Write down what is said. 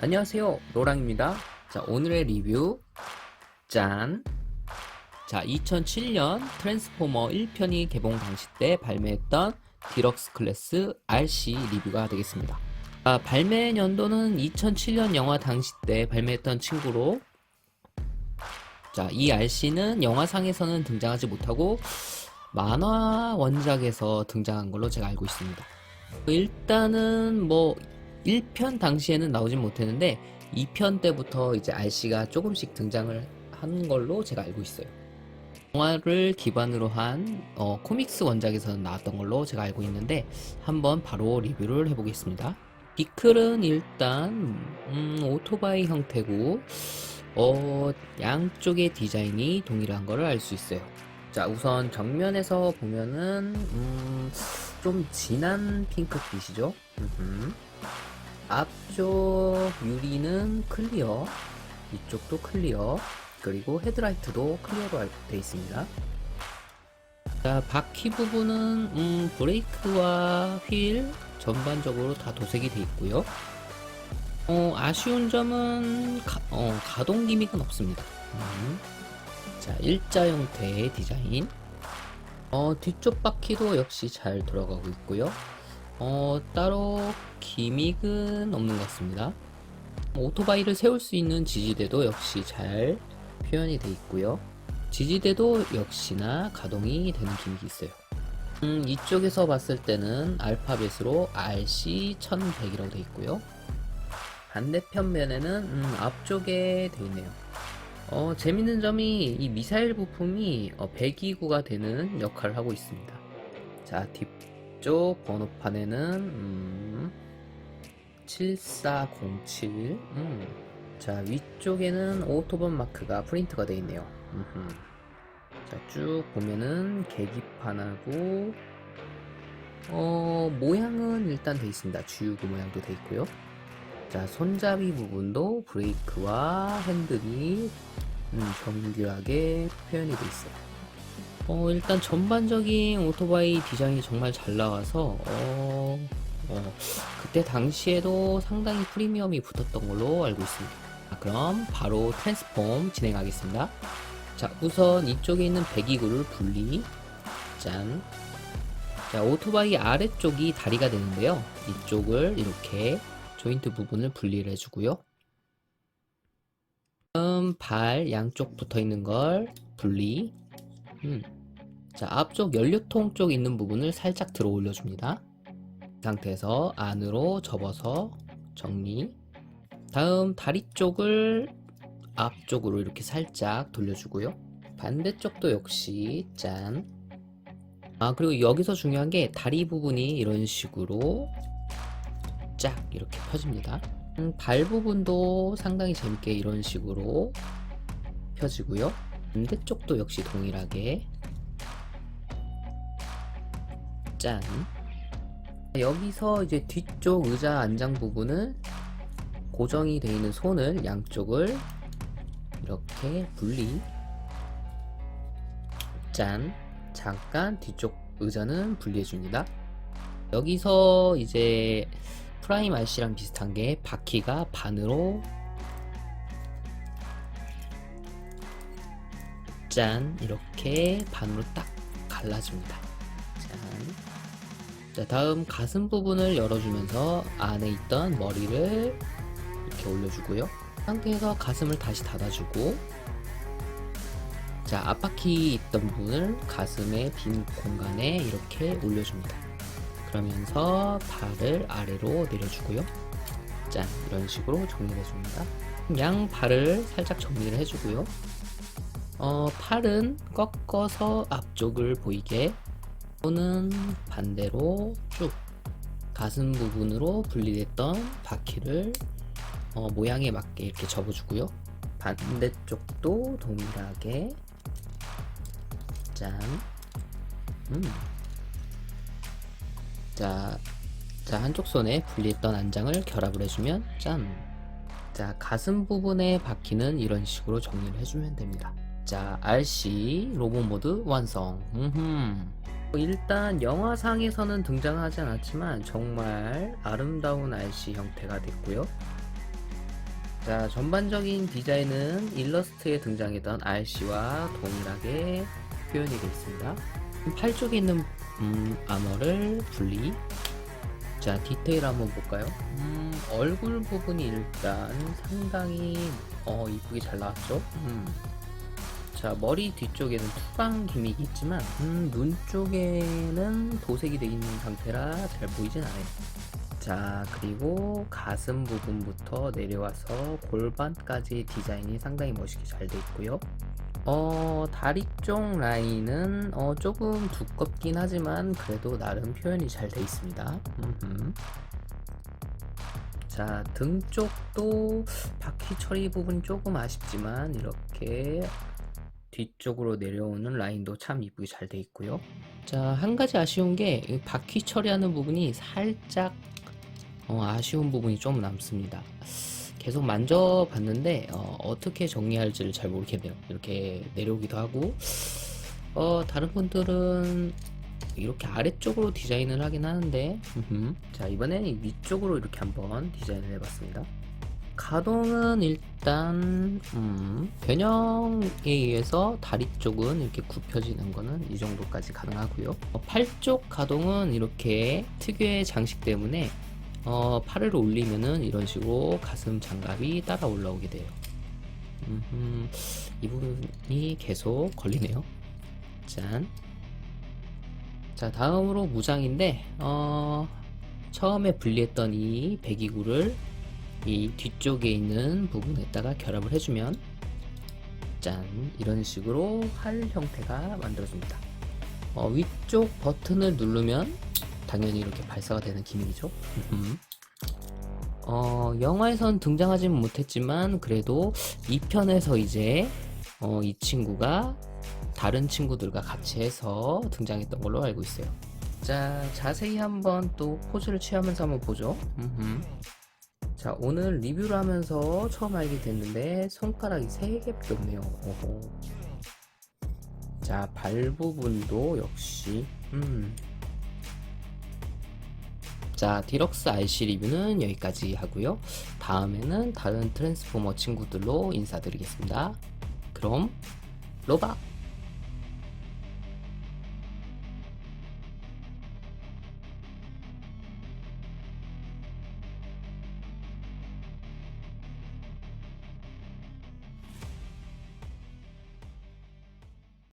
안녕하세요. 로랑입니다. 자 오늘의 리뷰. 짠! 자 2007년 트랜스포머 1편이 개봉 당시 때 발매했던 디럭스 클래스 RC 리뷰가 되겠습니다. 아, 발매 연도는 2007년 영화 당시 때 발매했던 친구로. 자 이 RC는 영화상에서는 등장하지 못하고 만화 원작에서 등장한 걸로 제가 알고 있습니다. 일단은 뭐 1편 당시에는 나오진 못했는데 2편 때부터 이제 RC가 조금씩 등장을 한 걸로 제가 알고 있어요. 영화를 기반으로 한 어, 코믹스 원작에서 나왔던 걸로 제가 알고 있는데 한번 바로 리뷰를 해보겠습니다. 비클은 일단 음, 오토바이 형태고 어, 양쪽의 디자인이 동일한 거를 알 수 있어요. 자 우선 정면에서 보면은 음, 좀 진한 핑크빛이죠. 앞쪽 유리는 클리어, 이쪽도 클리어, 그리고 헤드라이트도 클리어로 되어 있습니다. 자, 바퀴 부분은 음, 브레이크와 휠 전반적으로 다 도색이 되어 있고요. 어, 아쉬운 점은 가, 어, 가동 기믹은 없습니다. 음. 자, 일자 형태의 디자인. 어, 뒤쪽 바퀴도 역시 잘 돌아가고 있고요. 어, 따로 기믹은 없는 것 같습니다. 오토바이를 세울 수 있는 지지대도 역시 잘 표현이 되어 있고요. 지지대도 역시나 가동이 되는 기믹이 있어요. 음, 이쪽에서 봤을 때는 알파벳으로 RC1100이라고 되어 있고요. 반대편 면에는 음, 앞쪽에 되어 있네요. 어, 재밌는 점이 이 미사일 부품이 어, 배기구가 되는 역할을 하고 있습니다. 자, 뒤쪽 번호판에는 음, 7407. 음. 자, 위쪽에는 오토번 마크가 프린트가 되어 있네요. 음흠. 자, 쭉 보면은 계기판하고 어, 모양은 일단 되어 있습니다. 주유구 모양도 되어 있고요. 자, 손잡이 부분도 브레이크와 핸들이 음, 정교하게 표현이 되어 있어요. 어, 일단 전반적인 오토바이 디자인이 정말 잘 나와서 어, 어, 그때 당시에도 상당히 프리미엄이 붙었던 걸로 알고 있습니다. 자, 그럼 바로 트랜스폼 진행하겠습니다. 자, 우선 이쪽에 있는 배기구를 분리. 짠. 자, 오토바이 아래쪽이 다리가 되는데요. 이쪽을 이렇게 조인트 부분을 분리를 해주고요. 다음 발 양쪽 붙어 있는 걸 분리. 음. 자, 앞쪽 연료통 쪽 있는 부분을 살짝 들어 올려줍니다. 이 상태에서 안으로 접어서 정리. 다음 다리 쪽을 앞쪽으로 이렇게 살짝 돌려주고요. 반대쪽도 역시 짠. 아, 그리고 여기서 중요한 게 다리 부분이 이런 식으로 쫙 이렇게 펴집니다. 음, 발 부분도 상당히 재밌게 이런 식으로 펴지고요. 반대쪽도 역시 동일하게 짠. 여기서 이제 뒤쪽 의자 안장 부분을 고정이 되어 있는 손을 양쪽을 이렇게 분리. 짠. 잠깐 뒤쪽 의자는 분리해 줍니다. 여기서 이제 프라임 RC랑 비슷한 게 바퀴가 반으로 짠 이렇게 반으로 딱 갈라집니다. 짠. 자 다음 가슴 부분을 열어주면서 안에 있던 머리를 이렇게 올려주고요. 상태에서 가슴을 다시 닫아주고 자 앞바퀴 있던 부분을 가슴의 빈 공간에 이렇게 올려줍니다. 그러면서 발을 아래로 내려주고요. 짠 이런 식으로 정리를 해줍니다. 양 발을 살짝 정리를 해주고요. 어, 팔은 꺾어서 앞쪽을 보이게 또는 반대로 쭉 가슴 부분으로 분리됐던 바퀴를 어, 모양에 맞게 이렇게 접어주고요. 반대쪽도 동일하게 짠. 음. 자, 자 한쪽 손에 분리했던 안장을 결합을 해주면 짠. 자 가슴 부분의 바퀴는 이런 식으로 정리를 해주면 됩니다. 자 RC 로봇 모드 완성. 음흠. 일단 영화상에서는 등장하지 않았지만 정말 아름다운 RC 형태가 됐고요. 자, 전반적인 디자인은 일러스트에 등장했던 RC와 동일하게 표현이 되어 있습니다. 팔 쪽에 있는 음, 아머를 분리. 자, 디테일 한번 볼까요? 음, 얼굴 부분이 일단 상당히 어, 이쁘게 잘 나왔죠? 음. 자, 머리 뒤쪽에는 투광 기믹이 있지만, 음, 눈 쪽에는 도색이 되어 있는 상태라 잘 보이진 않아요. 자, 그리고 가슴 부분부터 내려와서 골반까지 디자인이 상당히 멋있게 잘 돼 있고요. 어, 다리 쪽 라인은 어, 조금 두껍긴 하지만 그래도 나름 표현이 잘 돼 있습니다. 음흠. 자, 등 쪽도 바퀴 처리 부분 조금 아쉽지만 이렇게 뒤쪽으로 내려오는 라인도 참 이쁘게 잘 돼 있고요. 자, 한 가지 아쉬운 게이 바퀴 처리하는 부분이 살짝 어, 아쉬운 부분이 좀 남습니다. 계속 만져봤는데 어, 떻게 정리할지를 잘 모르겠네요. 이렇게 내려오기도 하고 어, 다른 분들은 이렇게 아래쪽으로 디자인을 하긴 하는데. 자 이번에는 이 위쪽으로 이렇게 한번 디자인을 해봤습니다. 가동은 일단 음, 변형에 의해서 다리 쪽은 이렇게 굽혀지는 거는 이 정도까지 가능하고요. 어, 팔 쪽 가동은 이렇게 특유의 장식 때문에 어, 팔을 올리면은 이런 식으로 가슴 장갑이 따라 올라오게 돼요. 음흠, 이 부분이 계속 걸리네요. 짠. 자, 다음으로 무장인데, 어, 처음에 분리했던 이 배기구를 이 뒤쪽에 있는 부분에다가 결합을 해주면, 짠. 이런 식으로 활 형태가 만들어집니다. 어, 위쪽 버튼을 누르면 당연히 이렇게 발사가 되는 기능이죠. 음흠. 어, 영화에선 등장하진 못했지만 그래도 2편에서 이제 어, 이 친구가 다른 친구들과 같이 해서 등장했던 걸로 알고 있어요. 자, 자세히 한번 또 포즈를 취하면서 한번 보죠. 음흠. 자, 오늘 리뷰를 하면서 처음 알게 됐는데 손가락이 3개밖에 없네요. 오호. 자, 발 부분도 역시 음. 자, 디럭스 RC 리뷰는 여기까지 하고요. 다음에는 다른 트랜스포머 친구들로 인사드리겠습니다. 그럼 로바